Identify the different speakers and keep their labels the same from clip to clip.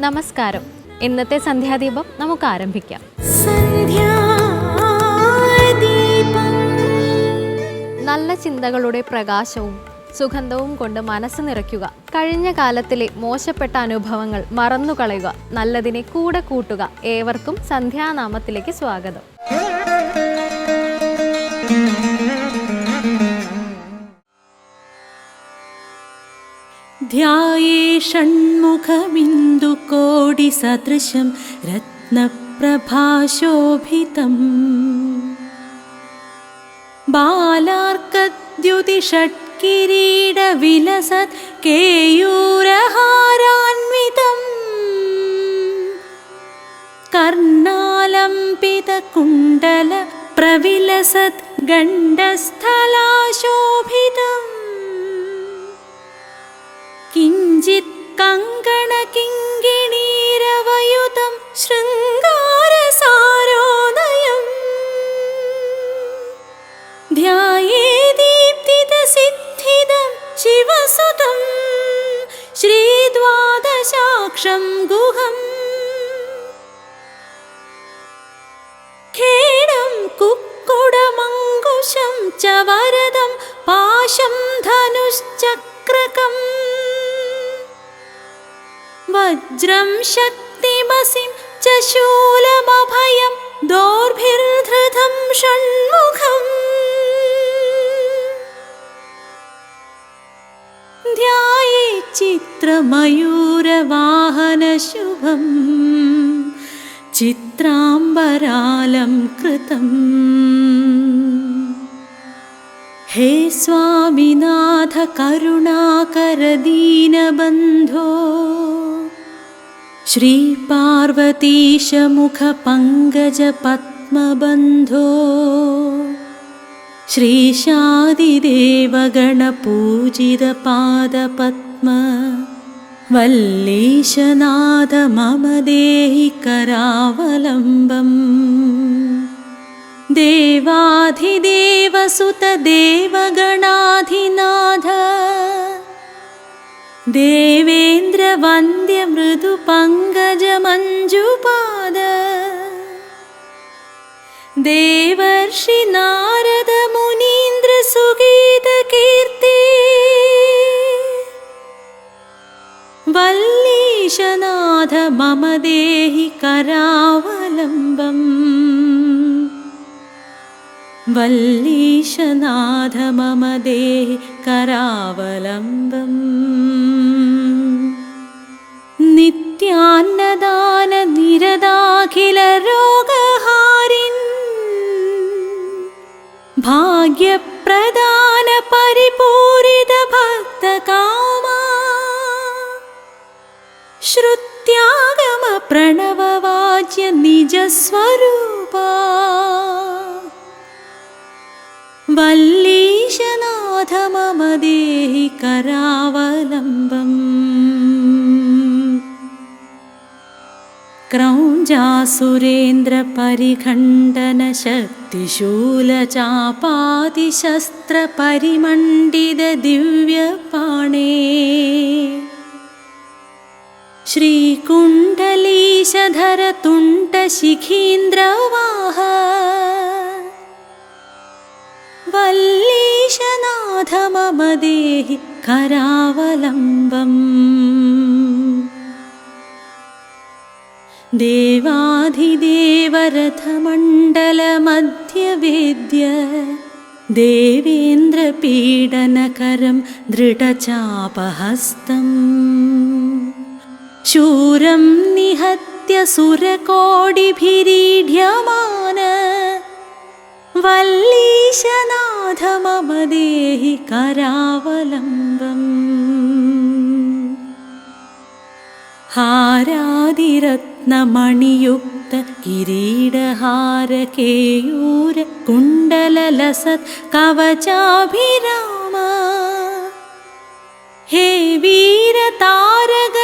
Speaker 1: നമസ്കാരം. ഇന്നത്തെ സന്ധ്യാദീപം നമുക്ക് ആരംഭിക്കാം നല്ല ചിന്തകളുടെ പ്രകാശവും സുഗന്ധവും കൊണ്ട് മനസ്സ് നിറയ്ക്കുക. കഴിഞ്ഞ കാലത്തിലെ മോശപ്പെട്ട അനുഭവങ്ങൾ മറന്നുകളയുക. നല്ലതിനെ കൂടെ കൂട്ടുക. ഏവർക്കും സന്ധ്യാനാമത്തിലേക്ക് സ്വാഗതം.
Speaker 2: ध्याये षण्मुखबिन्दुकोटिसदृशं रत्नप्रभाशोभितम्। बालार्कद्युतिषट्किरीडविलसत् केयूरहारान्वितम्। कर्णालम्बितकुण्डल प्रविलसत् गण्डस्थलाशोभितम् किञ्चित् कङ्कण कङ्कणकिङ्ग् कृतम् हे स्वामिनाथ करुणाकर दीनबन्धो श्रीपार्वतीशमुखपङ्कजपद्मबन्धो श्रीशादिदेवगणपूजितपादपद्म वल्लीशनाथ मम देहि करावलम्बम् देवाधिदेवसुतदेवगणाधिनाथ देवेन्द्रवन्द्यमृदुपङ्गजमञ्जुपादेवर्षिना करावलम्बम्। वल्लीशनाथ मम देहि करावलम्बम्। नित्यान्न प्रणववाच्य निजस्वरूपा वल्लीशनाथ मम देहि करावलम्बम् क्रौञ्जासुरेन्द्रपरिखण्डनशक्तिशूलचापातिशस्त्रपरिमण्डितदिव्यपाणे श्रीकुण्डलीशधर तुण्टशिखीन्द्रवाह वल्लीशनाथ मम देहि करावलम्बम्। देवाधिदेवरथमण्डलमध्यवेद्य देवेन्द्रपीडनकरं दृढचापहस्तम् शूरं निहत्य सुरकोडिभिरीढ्यमान वल्लीशनाथमम देहि करावलम्बम् हारादिरत्नमणियुक् किरीडहारकेयूर कुण्डललसत् कवचाभिराम हे वीरतारग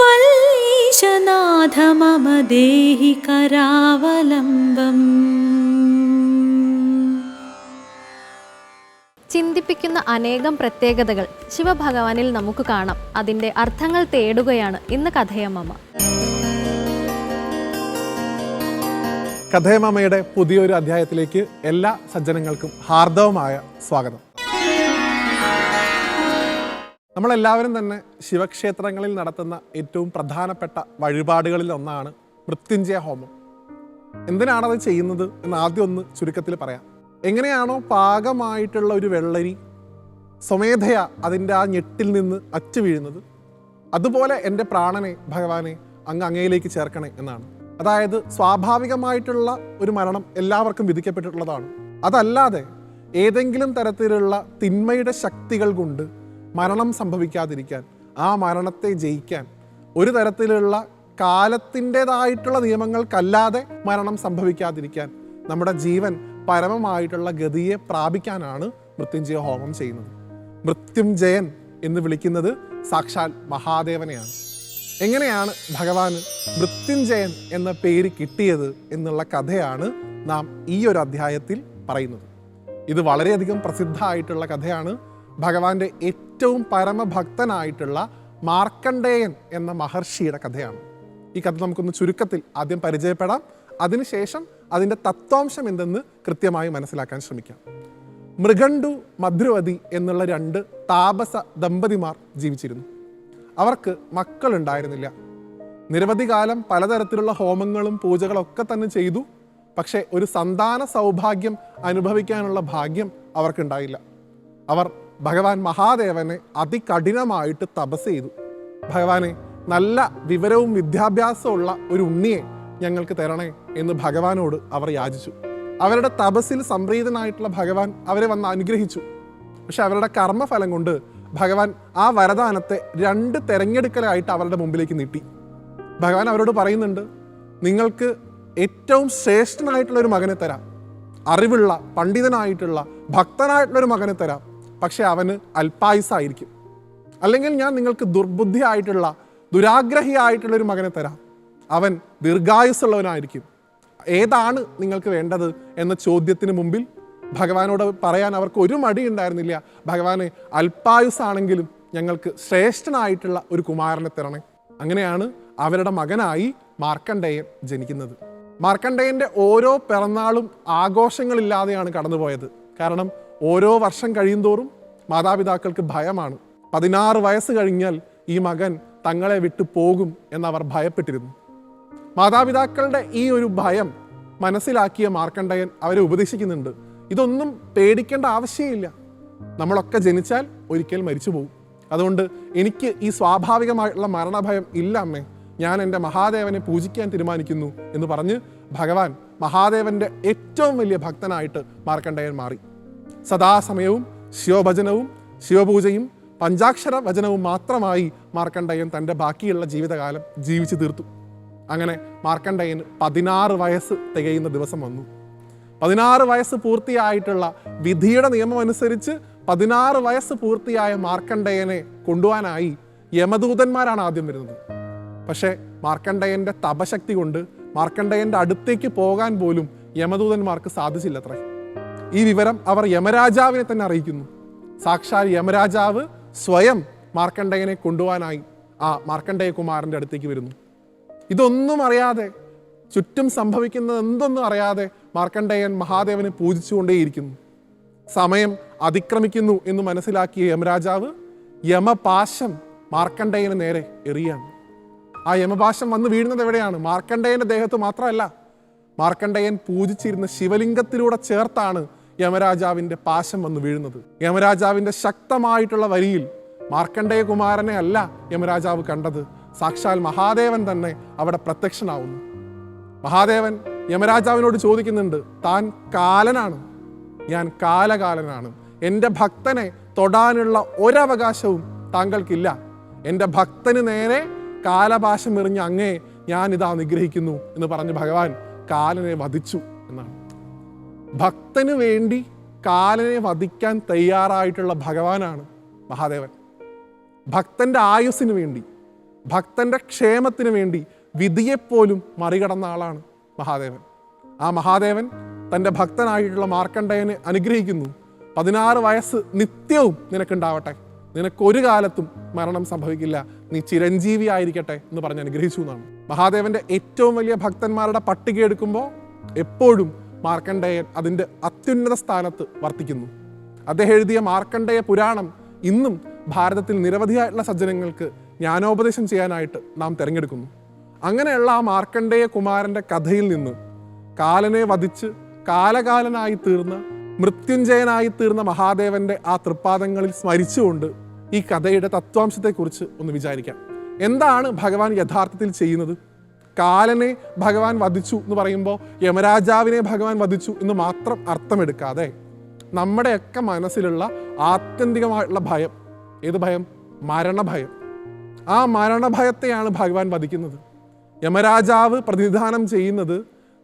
Speaker 2: വല്ലീശനാഥ മമ ദേഹി കരാവലംബം
Speaker 1: ചിന്തിപ്പിക്കുന്ന അനേകം പ്രത്യേകതകൾ ശിവഭഗവാനിൽ നമുക്ക് കാണാം. അതിന്റെ അർത്ഥങ്ങൾ തേടുകയാണ് ഇന്ന് കഥയമ്മ
Speaker 3: കഥയമ്മയുടെ പുതിയൊരു അധ്യായത്തിലേക്ക് എല്ലാ സജ്ജനങ്ങൾക്കും ഹാർദവമായ സ്വാഗതം. നമ്മളെല്ലാവരും തന്നെ ശിവക്ഷേത്രങ്ങളിൽ നടത്തുന്ന ഏറ്റവും പ്രധാനപ്പെട്ട വഴിപാടുകളിൽ ഒന്നാണ് മൃത്യുഞ്ജയ ഹോമം. എന്തിനാണത് ചെയ്യുന്നത് എന്ന് ആദ്യം ഒന്ന് ചുരുക്കത്തിൽ പറയാം. എങ്ങനെയാണോ പാകമായിട്ടുള്ള ഒരു വെള്ളരി സ്വമേധയ അതിന്റെ ആ ഞെട്ടിൽ നിന്ന് അച്ചു വീഴുന്നത്. അതുപോലെ എന്റെ പ്രാണനെ ഭഗവാനെ അങ്ങ് അങ്ങയിലേക്ക് ചേർക്കണേ എന്നാണ്. അതായത് സ്വാഭാവികമായിട്ടുള്ള ഒരു മരണം എല്ലാവർക്കും വിധിക്കപ്പെട്ടിട്ടുള്ളതാണ്. അതല്ലാതെ ഏതെങ്കിലും തരത്തിലുള്ള തിന്മയുടെ ശക്തികൾ കൊണ്ട് മരണം സംഭവിക്കാതിരിക്കാൻ ആ മരണത്തെ ജയിക്കാൻ ഒരു തരത്തിലുള്ള കാലത്തിന്റെതായിട്ടുള്ള നിയമങ്ങൾക്കല്ലാതെ മരണം സംഭവിക്കാതിരിക്കാൻ നമ്മുടെ ജീവൻ പരമമായിട്ടുള്ള ഗതിയെ പ്രാപിക്കാനാണ് മൃത്യുഞ്ജയ ഹോമം ചെയ്യുന്നത്. മൃത്യുഞ്ജയൻ എന്ന് വിളിക്കുന്നത് സാക്ഷാൽ മഹാദേവനെയാണ്. എങ്ങനെയാണ് ഭഗവാന് മൃത്യുഞ്ജയൻ എന്ന പേര് കിട്ടിയത് എന്നുള്ള കഥയാണ് നാം ഈ ഒരു അധ്യായത്തിൽ പറയുന്നത്. ഇത് വളരെയധികം പ്രസിദ്ധമായിട്ടുള്ള കഥയാണ്. ഭഗവാന്റെ ഏറ്റവും പരമഭക്തനായിട്ടുള്ള മാർക്കണ്ഡേയൻ എന്ന മഹർഷിയുടെ കഥയാണ്. ഈ കഥ നമുക്കൊന്ന് ചുരുക്കത്തിൽ ആദ്യം പരിചയപ്പെടാം. അതിനുശേഷം അതിന്റെ തത്വാംശം എന്തെന്ന് കൃത്യമായി മനസ്സിലാക്കാൻ ശ്രമിക്കാം. മൃഗണ്ടു മധുരവതി എന്നുള്ള രണ്ട് താപസ ദമ്പതിമാർ ജീവിച്ചിരുന്നു. അവർക്ക് മക്കളുണ്ടായിരുന്നില്ല. നിരവധി കാലം പലതരത്തിലുള്ള ഹോമങ്ങളും പൂജകളൊക്കെ തന്നെ ചെയ്തു. പക്ഷേ ഒരു സന്താന സൗഭാഗ്യം അനുഭവിക്കാനുള്ള ഭാഗ്യം അവർക്കുണ്ടായില്ല. അവർ ഭഗവാൻ മഹാദേവനെ അതികഠിനമായിട്ട് തപസ് ചെയ്തു. ഭഗവാനെ നല്ല വിവരവും വിദ്യാഭ്യാസമുള്ള ഒരു ഉണ്ണിയെ ഞങ്ങൾക്ക് തരണേ എന്ന് ഭഗവാനോട് അവർ യാചിച്ചു. അവരുടെ തപസ്സിൽ സംപ്രീതനായിട്ടുള്ള ഭഗവാൻ അവരെ വന്ന് അനുഗ്രഹിച്ചു. പക്ഷെ അവരുടെ കർമ്മഫലം കൊണ്ട് ഭഗവാൻ ആ വരദാനത്തെ രണ്ട് തെരഞ്ഞെടുക്കലായിട്ട് അവരുടെ മുമ്പിലേക്ക് നീട്ടി. ഭഗവാൻ അവരോട് പറയുന്നുണ്ട് നിങ്ങൾക്ക് ഏറ്റവും ശ്രേഷ്ഠനായിട്ടുള്ള ഒരു മകനെ തരാം. അറിവുള്ള പണ്ഡിതനായിട്ടുള്ള ഭക്തനായിട്ടുള്ള ഒരു മകനെ തരാം. പക്ഷെ അവന് അൽപായുസായിരിക്കും. അല്ലെങ്കിൽ ഞാൻ നിങ്ങൾക്ക് ദുർബുദ്ധിയായിട്ടുള്ള ദുരാഗ്രഹിയായിട്ടുള്ള ഒരു മകനെ തരാം. അവൻ ദീർഘായുസ്സുള്ളവനായിരിക്കും. ഏതാണ് നിങ്ങൾക്ക് വേണ്ടത് എന്ന ചോദ്യത്തിന് മുമ്പിൽ ഭഗവാനോട് പറയാൻ അവർക്ക് ഒരു മടി ഉണ്ടായിരുന്നില്ല. ഭഗവാനെ അൽപായുസാണെങ്കിലും ഞങ്ങൾക്ക് ശ്രേഷ്ഠനായിട്ടുള്ള ഒരു കുമാരനെ തരണേ. അങ്ങനെയാണ് അവരുടെ മകനായി മാർക്കണ്ഡേയൻ ജനിക്കുന്നത്. മാർക്കണ്ഡേയന്റെ ഓരോ പിറന്നാളും ആഘോഷങ്ങളില്ലാതെയാണ് കടന്നുപോയത്. കാരണം ഓരോ വർഷം കഴിയുന്തോറും മാതാപിതാക്കൾക്ക് ഭയമാണ്. പതിനാറ് വയസ്സ് കഴിഞ്ഞാൽ ഈ മകൻ തങ്ങളെ വിട്ടു പോകും എന്നവർ ഭയപ്പെട്ടിരുന്നു. മാതാപിതാക്കളുടെ ഈ ഒരു ഭയം മനസ്സിലാക്കിയ മാർക്കണ്ഡയൻ അവരെ ഉപദേശിക്കുന്നുണ്ട്. ഇതൊന്നും പേടിക്കേണ്ട ആവശ്യമില്ല. നമ്മളൊക്കെ ജനിച്ചാൽ ഒരിക്കൽ മരിച്ചു പോകും അതുകൊണ്ട് എനിക്ക് ഈ സ്വാഭാവികമായിട്ടുള്ള മരണഭയം ഇല്ല അമ്മേ. ഞാൻ എന്റെ മഹാദേവനെ പൂജിക്കാൻ തീരുമാനിക്കുന്നു എന്ന് പറഞ്ഞ് ഭഗവാൻ മഹാദേവന്റെ ഏറ്റവും വലിയ ഭക്തനായിട്ട് മാർക്കണ്ഡയൻ മാറി. സദാസമയവും ശിവഭജനവും ശിവപൂജയും പഞ്ചാക്ഷര വചനവും മാത്രമായി മാർക്കണ്ഡയൻ തന്റെ ബാക്കിയുള്ള ജീവിതകാലം ജീവിച്ചു തീർത്തു. അങ്ങനെ മാർക്കണ്ടയൻ പതിനാറ് വയസ്സ് തികയുന്ന ദിവസം വന്നു. പതിനാറ് വയസ്സ് പൂർത്തിയായിട്ടുള്ള വിധിയുടെ നിയമം അനുസരിച്ച് പതിനാറ് വയസ്സ് പൂർത്തിയായ മാർക്കണ്ഡയനെ കൊണ്ടുപോകാനായി യമദൂതന്മാരാണ് ആദ്യം വരുന്നത്. പക്ഷേ മാർക്കണ്ഡയന്റെ തപശക്തി കൊണ്ട് മാർക്കണ്ഡയന്റെ അടുത്തേക്ക് പോകാൻ പോലും യമദൂതന്മാർക്ക് സാധിച്ചില്ലത്രേ. ഈ വിവരം അവർ യമരാജാവിനെ തന്നെ അറിയിക്കുന്നു. സാക്ഷാൽ യമരാജാവ് സ്വയം മാർക്കണ്ഡയനെ കൊണ്ടുപോകാനായി ആ മാർക്കണ്ഡേയ കുമാരന്റെ അടുത്തേക്ക് വരുന്നു. ഇതൊന്നും അറിയാതെ ചുറ്റും സംഭവിക്കുന്നത് എന്തൊന്നും അറിയാതെ മാർക്കണ്ഡേയൻ മഹാദേവനെ പൂജിച്ചുകൊണ്ടേയിരിക്കുന്നു. സമയം അതിക്രമിക്കുന്നു എന്ന് മനസ്സിലാക്കിയ യമരാജാവ് യമപാശം മാർക്കണ്ഡേയന് നേരെ എറിയാണ്. ആ യമപാശം വന്ന് വീഴുന്നത് എവിടെയാണ്? മാർക്കണ്ഡേയന്റെ ദേഹത്ത് മാത്രമല്ല. മാർക്കണ്ഡേയൻ പൂജിച്ചിരുന്ന ശിവലിംഗത്തിലൂടെ ചേർത്താണ് യമരാജാവിന്റെ പാശം വന്ന് വീഴുന്നത്. യമരാജാവിന്റെ ശക്തമായിട്ടുള്ള വരിയിൽ മാർക്കണ്ഡേയ കുമാരനെ അല്ല യമരാജാവ് കണ്ടത്. സാക്ഷാൽ മഹാദേവൻ തന്നെ അവിടെ പ്രത്യക്ഷനാവുന്നു. മഹാദേവൻ യമരാജാവിനോട് ചോദിക്കുന്നുണ്ട് താൻ കാലനാണ്? ഞാൻ കാലകാലനാണ്. എന്റെ ഭക്തനെ തൊടാനുള്ള ഒരവകാശവും താങ്കൾക്കില്ല. എന്റെ ഭക്തന് നേരെ കാലപാശം എറിഞ്ഞ അങ്ങേ ഞാനിതാ നിഗ്രഹിക്കുന്നു എന്ന് പറഞ്ഞ് ഭഗവാൻ കാലനെ വധിച്ചു എന്നാണ്. ഭക്തന് വേണ്ടി കാലനെ വധിക്കാൻ തയ്യാറായിട്ടുള്ള ഭഗവാനാണ് മഹാദേവൻ. ഭക്തന്റെ ആയുസ്സിന് വേണ്ടി ഭക്തന്റെ ക്ഷേമത്തിന് വേണ്ടി വിധിയെപ്പോലും മറികടന്ന ആളാണ് മഹാദേവൻ. ആ മഹാദേവൻ തന്റെ ഭക്തനായിട്ടുള്ള മാർക്കണ്ഡയനെ അനുഗ്രഹിക്കുന്നു. പതിനാറ് വയസ്സ് നിത്യവും നിനക്കുണ്ടാവട്ടെ. നിനക്കൊരു കാലത്തും മരണം സംഭവിക്കില്ല. നീ ചിരഞ്ജീവി ആയിരിക്കട്ടെ എന്ന് പറഞ്ഞ് അനുഗ്രഹിച്ചു എന്നാണ്. മഹാദേവന്റെ ഏറ്റവും വലിയ ഭക്തന്മാരുടെ പട്ടിക എടുക്കുമ്പോൾ എപ്പോഴും മാർക്കണ്ഡേയൻ അതിന്റെ അത്യുന്നത സ്ഥാനത്ത് വർത്തിക്കുന്നു. അദ്ദേഹം എഴുതിയ മാർക്കണ്ഡേയ പുരാണം ഇന്നും ഭാരതത്തിൽ നിരവധിയായിട്ടുള്ള സജ്ജനങ്ങൾക്ക് ജ്ഞാനോപദേശം ചെയ്യാനായിട്ട് നാം തിരഞ്ഞെടുക്കുന്നു. അങ്ങനെയുള്ള ആ മാർക്കണ്ഡേയ കുമാരന്റെ കഥയിൽ നിന്ന് കാലനെ വധിച്ച് കാലകാലനായി തീർന്ന മൃത്യുഞ്ജയനായി തീർന്ന മഹാദേവന്റെ ആ തൃപ്പാദങ്ങളിൽ സ്മരിച്ചുകൊണ്ട് ഈ കഥയുടെ തത്വാംശത്തെക്കുറിച്ച് ഒന്ന് വിചാരിക്കാം. എന്താണ് ഭഗവാൻ യഥാർത്ഥത്തിൽ ചെയ്യുന്നത്? കാലനെ ഭഗവാൻ വധിച്ചു എന്ന് പറയുമ്പോൾ യമരാജാവിനെ ഭഗവാൻ വധിച്ചു എന്ന് മാത്രം അർത്ഥമെടുക്കാതെ നമ്മുടെയൊക്കെ മനസ്സിലുള്ള ആത്യന്തികമായിട്ടുള്ള ഭയം ഏത് ഭയം? മരണഭയം. ആ മരണഭയത്തെയാണ് ഭഗവാൻ വധിക്കുന്നത്. യമരാജാവ് പ്രതിനിധാനം ചെയ്യുന്നത്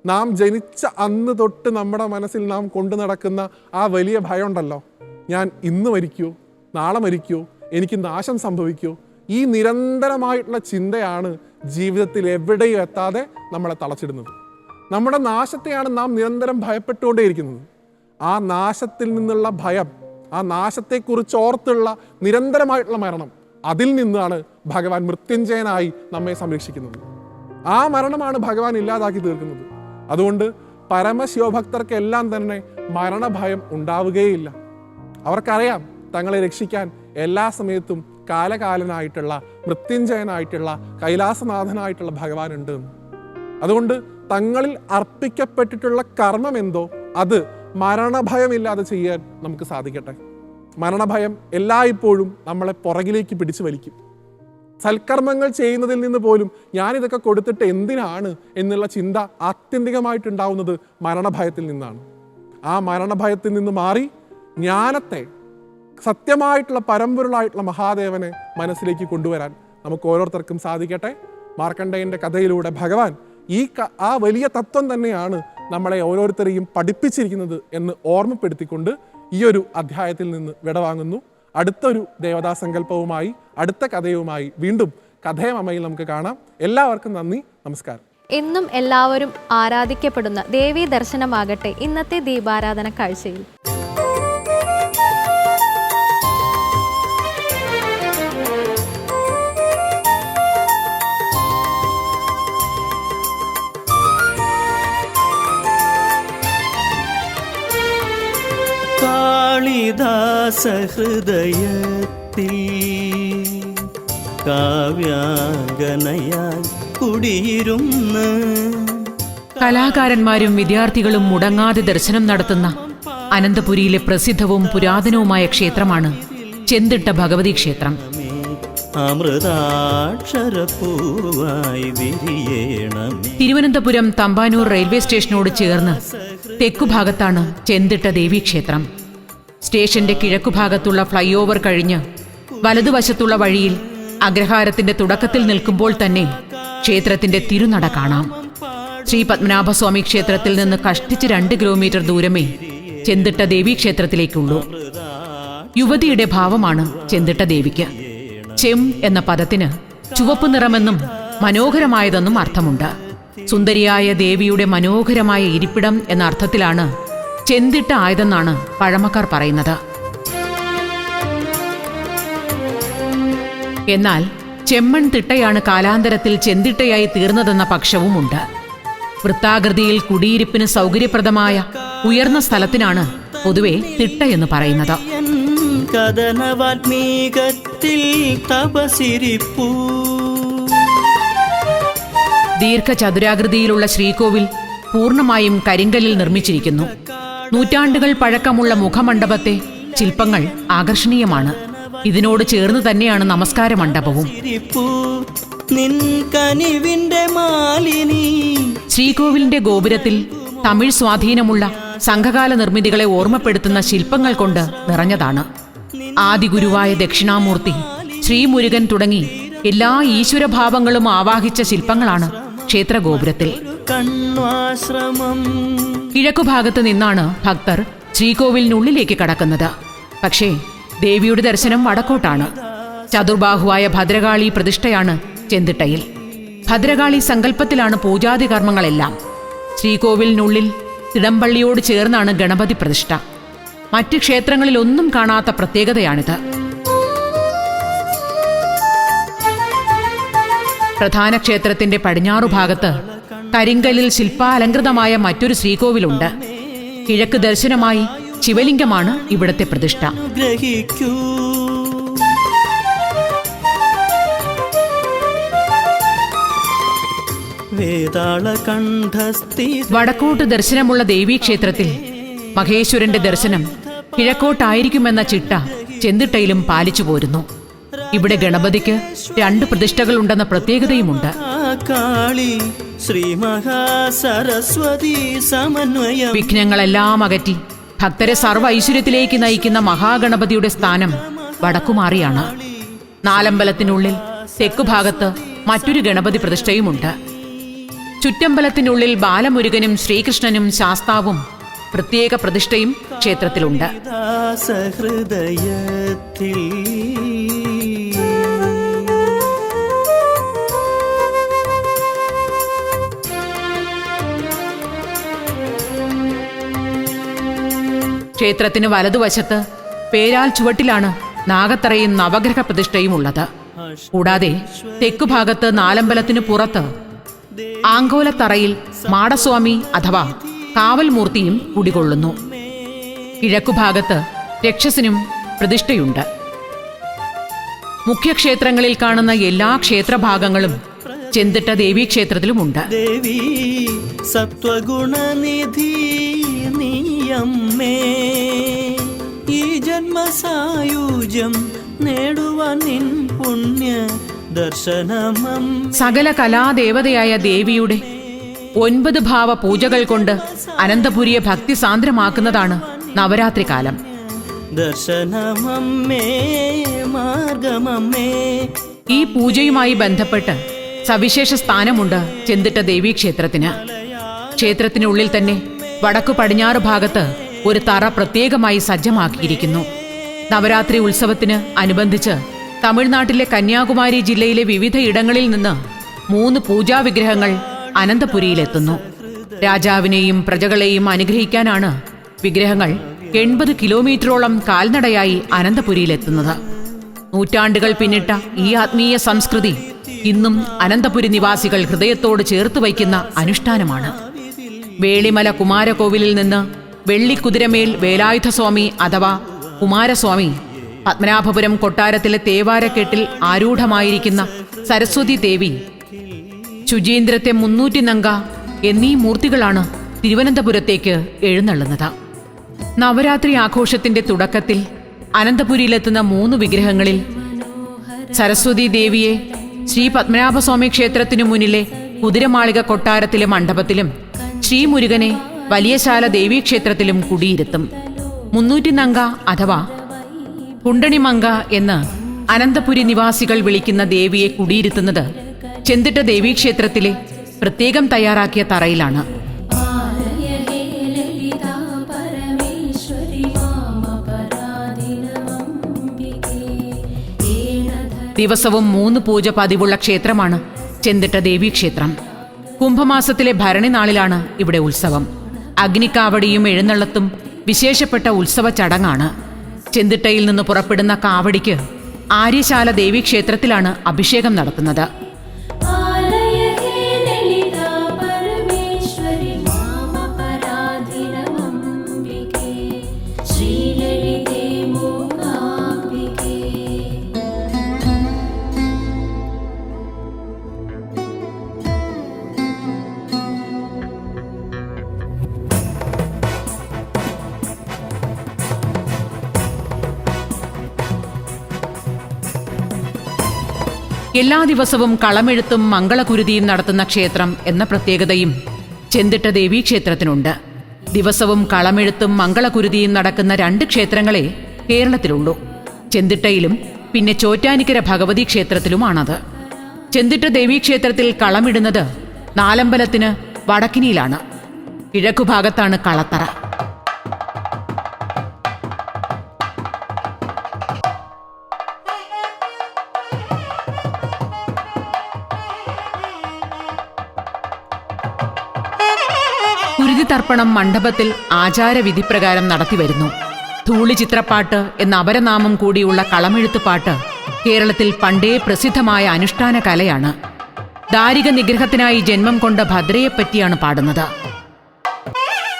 Speaker 3: നാം ജനിച്ച അന്ന് തൊട്ട് നമ്മുടെ മനസ്സിൽ നാം കൊണ്ടു നടക്കുന്ന ആ വലിയ ഭയം ഉണ്ടല്ലോ ഞാൻ ഇന്ന് മരിക്കൂ നാളെ മരിക്കൂ എനിക്ക് നാശം സംഭവിക്കൂ. ഈ നിരന്തരമായിട്ടുള്ള ചിന്തയാണ് ജീവിതത്തിൽ എവിടെയും എത്താതെ നമ്മളെ തളച്ചിടുന്നത്. നമ്മുടെ നാശത്തെയാണ് നാം നിരന്തരം ഭയപ്പെട്ടുകൊണ്ടേയിരിക്കുന്നത്. ആ നാശത്തിൽ നിന്നുള്ള ഭയം ആ നാശത്തെക്കുറിച്ച് ഓർത്തുള്ള നിരന്തരമായിട്ടുള്ള മരണം അതിൽ നിന്നാണ് ഭഗവാൻ മൃത്യുഞ്ജയനായി നമ്മെ സംരക്ഷിക്കുന്നത്. ആ മരണമാണ് ഭഗവാൻ ഇല്ലാതാക്കി തീർക്കുന്നത്. അതുകൊണ്ട് പരമശിവഭക്തർക്കെല്ലാം തന്നെ മരണഭയം ഉണ്ടാവുകയില്ല. അവർക്കറിയാം തങ്ങളെ രക്ഷിക്കാൻ എല്ലാ സമയത്തും കാലകാലനായിട്ടുള്ള മൃത്യുഞ്ജയനായിട്ടുള്ള കൈലാസനാഥനായിട്ടുള്ള ഭഗവാനുണ്ട്. അതുകൊണ്ട് തങ്ങളിൽ അർപ്പിക്കപ്പെട്ടിട്ടുള്ള കർമ്മം എന്തോ അത് മരണഭയമില്ലാതെ ചെയ്യാൻ നമുക്ക് സാധിക്കട്ടെ. മരണഭയം എല്ലായ്പ്പോഴും നമ്മളെ പുറകിലേക്ക് പിടിച്ചു വലിക്കും. സൽക്കർമ്മങ്ങൾ ചെയ്യുന്നതിൽ നിന്ന് പോലും ഞാനിതൊക്കെ കൊടുത്തിട്ട് എന്തിനാണ് എന്നുള്ള ചിന്ത ആത്യന്തികമായിട്ടുണ്ടാവുന്നത് മരണഭയത്തിൽ നിന്നാണ്. ആ മരണഭയത്തിൽ നിന്ന് മാറി ജ്ഞാനത്തെ സത്യമായിട്ടുള്ള പരമ്പൊരുളായിട്ടുള്ള മഹാദേവനെ മനസ്സിലേക്ക് കൊണ്ടുവരാൻ നമുക്ക് ഓരോരുത്തർക്കും സാധിക്കട്ടെ. മാർക്കണ്ഡയന്റെ കഥയിലൂടെ ഭഗവാൻ ഈ ആ വലിയ തത്വം തന്നെയാണ് നമ്മളെ ഓരോരുത്തരെയും പഠിപ്പിച്ചിരിക്കുന്നത് എന്ന് ഓർമ്മപ്പെടുത്തിക്കൊണ്ട് ഈ ഒരു അധ്യായത്തിൽ നിന്ന് വിടവാങ്ങുന്നു. അടുത്തൊരു ദേവതാസങ്കല്പവുമായി അടുത്ത കഥയുമായി വീണ്ടും കഥയമമ്മയിൽ നമുക്ക് കാണാം. എല്ലാവർക്കും നന്ദി നമസ്കാരം.
Speaker 1: എന്നും എല്ലാവരും ആരാധിക്കപ്പെടുന്ന ദേവീ ദർശനമാകട്ടെ ഇന്നത്തെ ദീപാരാധന കാഴ്ചയിൽ.
Speaker 4: കാളിദാസഹൃദയത്തിൽ കാവ്യാംഗനയായി കുടിയിരുന്ന്
Speaker 5: കലാകാരന്മാരും വിദ്യാർത്ഥികളും മുടങ്ങാതെ ദർശനം നടത്തുന്ന അനന്തപുരിയിലെ പ്രസിദ്ധവും പുരാതനവുമായ ക്ഷേത്രമാണ് ചെന്തിട്ട ഭഗവതി ക്ഷേത്രം. തിരുവനന്തപുരം തമ്പാനൂർ റെയിൽവേ സ്റ്റേഷനോട് ചേർന്ന് തെക്കുഭാഗത്താണ് ചെന്തിട്ട ദേവീക്ഷേത്രം. സ്റ്റേഷന്റെ കിഴക്കുഭാഗത്തുള്ള ഫ്ലൈ ഓവർ കഴിഞ്ഞ് വലതുവശത്തുള്ള വഴിയിൽ അഗ്രഹാരത്തിന്റെ തുടക്കത്തിൽ നിൽക്കുമ്പോൾ തന്നെ ക്ഷേത്രത്തിന്റെ തിരുനട കാണാം. ശ്രീ പത്മനാഭസ്വാമി ക്ഷേത്രത്തിൽ നിന്ന് കഷ്ടിച്ച് രണ്ട് കിലോമീറ്റർ ദൂരമേ ചെന്തിട്ട ദേവി ക്ഷേത്രത്തിലേക്കുള്ളൂ. യുവതിയുടെ ഭാവമാണ് ചെന്തിട്ട ദേവിക്ക്. ചെം എന്ന പദത്തിന് ചുവപ്പ് നിറമെന്നും മനോഹരമായതെന്നും അർത്ഥമുണ്ട്. സുന്ദരിയായ ദേവിയുടെ മനോഹരമായ ഇരിപ്പിടം എന്ന അർത്ഥത്തിലാണ് ചെന്തിട്ട ആയതെന്നാണ് പഴമക്കാർ പറയുന്നത്. എന്നാൽ ചെമ്മൺ തിട്ടയാണ് കാലാന്തരത്തിൽ ചെന്തിട്ടയായി തീർന്നതെന്ന പക്ഷവുമുണ്ട്. വൃത്താകൃതിയിൽ കുടിയിരിപ്പിന് സൗകര്യപ്രദമായ ഉയർന്ന സ്ഥലത്തിനാണ് പൊതുവെ തിട്ട എന്ന് പറയുന്നത്.
Speaker 4: ദീർഘ കഥനവാത്മീകത്തിൽ തപസിരിപ്പൂ
Speaker 5: ദീർഘചതുരാകൃതിയിലുള്ള ശ്രീകോവിൽ പൂർണമായും കരിങ്കല്ലിൽ നിർമ്മിച്ചിരിക്കുന്നു. നൂറ്റാണ്ടുകൾ പഴക്കമുള്ള മുഖമണ്ഡപത്തെ ശില്പങ്ങൾ ആകർഷണീയമാണ്. ഇതിനോട് ചേർന്ന് തന്നെയാണ് നമസ്കാര മണ്ഡപവും ശ്രീകോവിലിന്റെ ഗോപുരത്തിൽ തമിഴ് സ്വാധീനമുള്ള സംഘകാല നിർമ്മിതികളെ ഓർമ്മപ്പെടുത്തുന്ന ശില്പങ്ങൾ കൊണ്ട് നിറഞ്ഞതാണ്. ആദിഗുരുവായ ദക്ഷിണാമൂർത്തി ശ്രീമുരുകൻ തുടങ്ങി എല്ലാ ഈശ്വരഭാവങ്ങളും ആവാഹിച്ച ശില്പങ്ങളാണ് ക്ഷേത്രഗോപുരത്തിൽ.
Speaker 4: കണ്വാശ്രമം
Speaker 5: കിഴക്കുഭാഗത്ത് നിന്നാണ് ഭക്തർ ശ്രീകോവിലിനുള്ളിലേക്ക് കടക്കുന്നത്. പക്ഷേ ദേവിയുടെ ദർശനം വടക്കോട്ടാണ്. ചതുർബാഹുവായ ഭദ്രകാളി പ്രതിഷ്ഠയാണ് ചെന്തിട്ടയിൽ. ഭദ്രകാളി സങ്കല്പത്തിലാണ് പൂജാതി കർമ്മങ്ങളെല്ലാം ശ്രീകോവിലിനുള്ളിൽ തിടമ്പള്ളിയോട് ചേർന്നാണ് ഗണപതി പ്രതിഷ്ഠ. മറ്റ് ക്ഷേത്രങ്ങളിൽ ഒന്നും കാണാത്ത പ്രത്യേകതയാണിത്. പ്രധാന ക്ഷേത്രത്തിന്റെ പടിഞ്ഞാറു ഭാഗത്ത് കരിങ്കല്ലിൽ ശില്പാലങ്കൃതമായ മറ്റൊരു ശ്രീകോവിലുണ്ട്. കിഴക്ക് ദർശനമായി ശിവലിംഗമാണ് ഇവിടത്തെ പ്രതിഷ്ഠ. വടക്കോട്ട് ദർശനമുള്ള ദേവീക്ഷേത്രത്തിൽ മഹേശ്വരന്റെ ദർശനം കിഴക്കോട്ടായിരിക്കുമെന്ന ചിട്ട ചെന്തിട്ടയിലും പാലിച്ചു പോരുന്നു ഇവിടെ ഗണപതിക്ക് രണ്ട് പ്രതിഷ്ഠകൾ ഉണ്ടെന്ന പ്രത്യേകതയുമുണ്ട്.
Speaker 4: കാളി ശ്രീ മഹാസരസ്വതി സമന്വയം.
Speaker 5: വിഘ്നങ്ങളെല്ലാം അകറ്റി ഭക്തരെ സർവ ഐശ്വര്യത്തിലേക്ക് നയിക്കുന്ന മഹാഗണപതിയുടെ സ്ഥാനം വടക്കുമാറിയാണ്. നാലമ്പലത്തിനുള്ളിൽ തെക്കുഭാഗത്ത് മറ്റൊരു ഗണപതി പ്രതിഷ്ഠയുമുണ്ട്. ചുറ്റമ്പലത്തിനുള്ളിൽ ബാലമുരുകനും ശ്രീകൃഷ്ണനും ശാസ്താവും പ്രത്യേക പ്രതിഷ്ഠയും ക്ഷേത്രത്തിലുണ്ട്. ക്ഷേത്രത്തിന് വലതുവശത്ത് പേരാൽ ചുവട്ടിലാണ് നാഗത്തറയും നവഗ്രഹ പ്രതിഷ്ഠയും ഉള്ളത്. കൂടാതെ തെക്കുഭാഗത്ത് നാലമ്പലത്തിന് പുറത്ത് ആങ്കോലത്തറയിൽ മാടസ്വാമി അഥവാ കാവൽമൂർത്തിയും കുടികൊള്ളുന്നു. കിഴക്കുഭാഗത്ത് രക്ഷസിനും പ്രതിഷ്ഠയുണ്ട്. മുഖ്യക്ഷേത്രങ്ങളിൽ കാണുന്ന എല്ലാ ക്ഷേത്രഭാഗങ്ങളും ചെന്തിട്ട ദേവീക്ഷേത്രത്തിലുമുണ്ട്.
Speaker 4: ദേവി സത്വഗുണനിധി നീയമ്മേ ഈ ജന്മസായുജ്യം നേടുവാൻ നിൻ പുണ്യ ദർശനമം
Speaker 5: സകല കലാദേവതയായ ദേവിയുടെ ഒൻപത് ഭാവ പൂജകൾ കൊണ്ട് അനന്തപുരിയെ ഭക്തി സാന്ദ്രമാക്കുന്നതാണ് നവരാത്രി കാലം. ഈ പൂജയുമായി ബന്ധപ്പെട്ട് സവിശേഷ സ്ഥാനമുണ്ട് ചെന്തിട്ട ദേവീക്ഷേത്രത്തിന്. ക്ഷേത്രത്തിനുള്ളിൽ തന്നെ വടക്കു പടിഞ്ഞാറ് ഭാഗത്ത് ഒരു തറ പ്രത്യേകമായി സജ്ജമാക്കിയിരിക്കുന്നു. നവരാത്രി ഉത്സവത്തിന് അനുബന്ധിച്ച് തമിഴ്നാട്ടിലെ കന്യാകുമാരി ജില്ലയിലെ വിവിധ ഇടങ്ങളിൽ നിന്ന് മൂന്ന് പൂജാവിഗ്രഹങ്ങൾ അനന്തപുരിയിലെത്തുന്നു. രാജാവിനെയും പ്രജകളെയും അനുഗ്രഹിക്കാനാണ് വിഗ്രഹങ്ങൾ എൺപത് കിലോമീറ്ററോളം കാൽനടയായി അനന്തപുരിയിലെത്തുന്നത്. നൂറ്റാണ്ടുകൾ പിന്നിട്ട ഈ ആത്മീയ സംസ്കൃതി ഇന്നും അനന്തപുരി നിവാസികൾ ഹൃദയത്തോട് ചേർത്ത് വയ്ക്കുന്ന അനുഷ്ഠാനമാണ്. വേളിമല കുമാരകോവിലിൽ നിന്ന് വെള്ളിക്കുതിരമേൽ വേലായുധസ്വാമി അഥവാ കുമാരസ്വാമി പത്മനാഭപുരം കൊട്ടാരത്തിലെ തേവാരക്കെട്ടിൽ ആരൂഢമായിരിക്കുന്ന സരസ്വതി ദേവി ശുചീന്ദ്രത്തെ മുന്നൂറ്റി നങ്ക എന്നീ മൂർത്തികളാണ് തിരുവനന്തപുരത്തേക്ക് എഴുന്നള്ളുന്നത്. നവരാത്രി ആഘോഷത്തിന്റെ തുടക്കത്തിൽ അനന്തപുരിയിലെത്തുന്ന മൂന്ന് വിഗ്രഹങ്ങളിൽ സരസ്വതി ദേവിയെ ശ്രീ പത്മനാഭസ്വാമി ക്ഷേത്രത്തിനു മുന്നിലെ കുതിരമാളിക കൊട്ടാരത്തിലെ മണ്ഡപത്തിലും ശ്രീമുരുകനെ വലിയശാല ദേവീക്ഷേത്രത്തിലും കുടിയിരുത്തും. മുന്നൂറ്റിനങ്ക അഥവാ കുണ്ടണിമങ്ക എന്ന് അനന്തപുരി നിവാസികൾ വിളിക്കുന്ന ദേവിയെ കുടിയിരുത്തുന്നത് ചെന്തിട്ട ദേവീക്ഷേത്രത്തിലെ പ്രത്യേകം തയ്യാറാക്കിയ തറയിലാണ്. ദിവസവും മൂന്ന് പൂജ പതിവുള്ള ക്ഷേത്രമാണ് ചെന്തിട്ട ദേവീക്ഷേത്രം. കുംഭമാസത്തിലെ ഭരണി നാളിലാണ് ഇവിടെ ഉത്സവം. അഗ്നിക്കാവടിയും എഴുന്നള്ളത്തും വിശേഷപ്പെട്ട ഉത്സവ ചടങ്ങാണ്. ചെന്തിട്ടയിൽ നിന്ന് പുറപ്പെടുന്ന കാവടിക്ക് ആര്യശാല ദേവീക്ഷേത്രത്തിലാണ് അഭിഷേകം നടത്തുന്നത് എല്ലാ ദിവസവും കളമെഴുത്തും മംഗളകുരുതിയും നടത്തുന്ന ക്ഷേത്രം എന്ന പ്രത്യേകതയും ചെന്തിട്ട ദേവീക്ഷേത്രത്തിനുണ്ട് ദിവസവും കളമെഴുത്തും മംഗളകുരുതിയും നടക്കുന്ന രണ്ട് ക്ഷേത്രങ്ങളെ കേരളത്തിലുള്ളൂ. ചെന്തിട്ടയിലും പിന്നെ ചോറ്റാനിക്കര ഭഗവതി ക്ഷേത്രത്തിലുമാണത്. ചെന്തിട്ട ദേവീക്ഷേത്രത്തിൽ കളമിടുന്നത് നാലമ്പലത്തിന് വടക്കിനിയിലാണ്. കിഴക്കുഭാഗത്താണ് കളത്തറ. തർപ്പണം മണ്ഡപത്തിൽ ആചാരവിധിപ്രകാരം നടത്തിവരുന്നു. ധൂളി ചിത്രപ്പാട്ട് എന്ന അപരനാമം കൂടിയുള്ള കളമെഴുത്ത് പാട്ട് കേരളത്തിൽ പണ്ടേ പ്രസിദ്ധമായ അനുഷ്ഠാന കലയാണ് ദാരിക നിഗ്രഹത്തിനായി ജന്മം കൊണ്ട ഭദ്രയെപ്പറ്റിയാണ് പാടുന്നത്.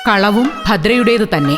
Speaker 5: കളവും ഭദ്രയുടേത് തന്നെ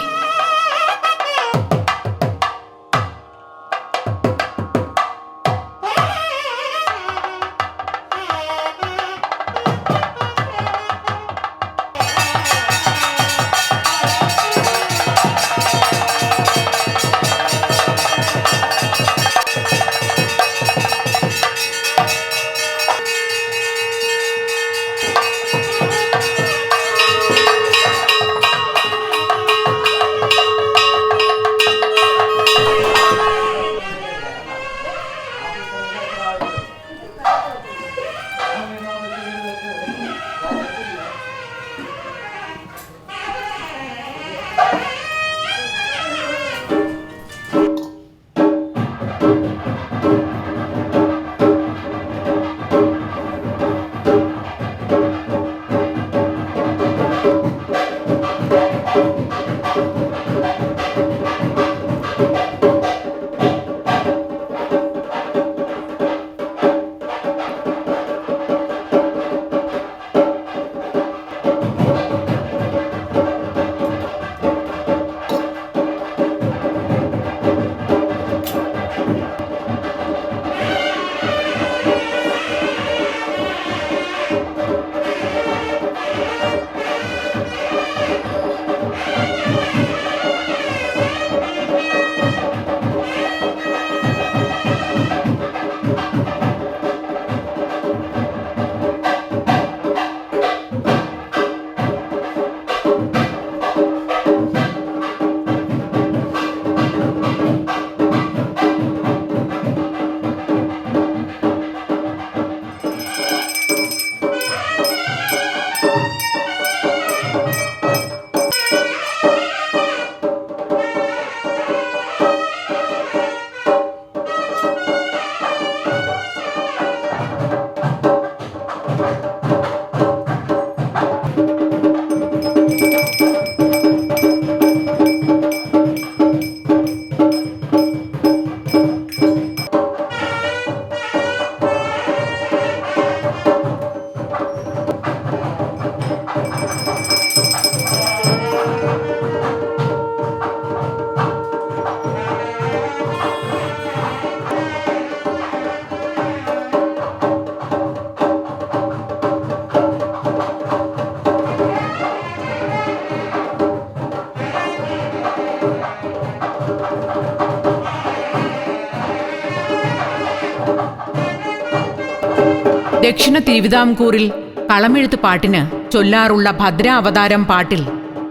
Speaker 5: ദക്ഷിണ തിരുവിതാംകൂറിൽ കളമെഴുത്ത് പാട്ടിന് ചൊല്ലാറുള്ള ഭദ്ര അവതാരം പാട്ടിൽ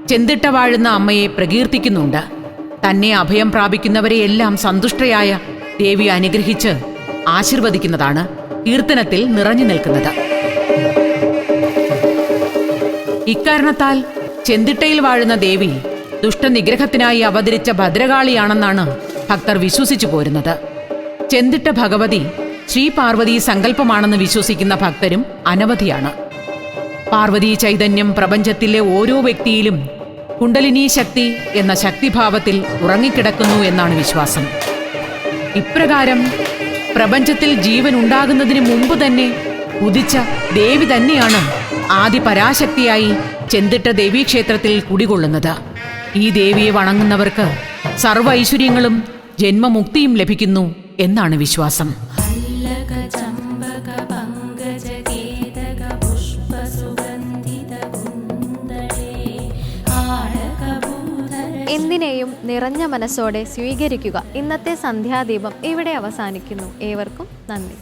Speaker 5: ചെന്തിട്ട വാഴുന്ന അമ്മയെ പ്രകീർത്തിക്കുന്നുണ്ട്. തന്നെ അഭയം പ്രാപിക്കുന്നവരെയെല്ലാം സന്തുഷ്ടയായ ദേവി അനുഗ്രഹിച്ച് ആശീർവദിക്കുന്നതാണ് കീർത്തനത്തിൽ നിറഞ്ഞു നിൽക്കുന്നത്. ഇക്കാരണത്താൽ ചെന്തിട്ടയിൽ വാഴുന്ന ദേവി ദുഷ്ടനിഗ്രഹത്തിനായി അവതരിച്ച ഭദ്രകാളിയാണെന്നാണ് ഭക്തർ വിശ്വസിച്ചു പോരുന്നത്. ചെന്തിട്ട ഭഗവതി ശ്രീ പാർവതി സങ്കല്പമാണെന്ന് വിശ്വസിക്കുന്ന ഭക്തരും അനവധിയാണ്. പാർവതി ചൈതന്യം പ്രപഞ്ചത്തിലെ ഓരോ വ്യക്തിയിലും കുണ്ടലിനി ശക്തി എന്ന ശക്തിഭാവത്തിൽ ഉറങ്ങിക്കിടക്കുന്നു എന്നാണ് വിശ്വാസം. ഇപ്രകാരം പ്രപഞ്ചത്തിൽ ജീവൻ ഉണ്ടാകുന്നതിന് മുമ്പ് തന്നെ ഉദിച്ച ദേവി തന്നെയാണ് ആദി പരാശക്തിയായി ചെന്തിട്ട ദേവീക്ഷേത്രത്തിൽ കുടികൊള്ളുന്നത്. ഈ ദേവിയെ വണങ്ങുന്നവർക്ക് സർവ ഐശ്വര്യങ്ങളും ജന്മമുക്തിയും ലഭിക്കുന്നു എന്നാണ് വിശ്വാസം.
Speaker 1: നിറഞ്ഞ മനസ്സോടെ സ്വീകരിക്കുക. ഇന്നത്തെ സന്ധ്യാദീപം ഇവിടെ അവസാനിക്കുന്നു. ഏവർക്കും നന്ദി.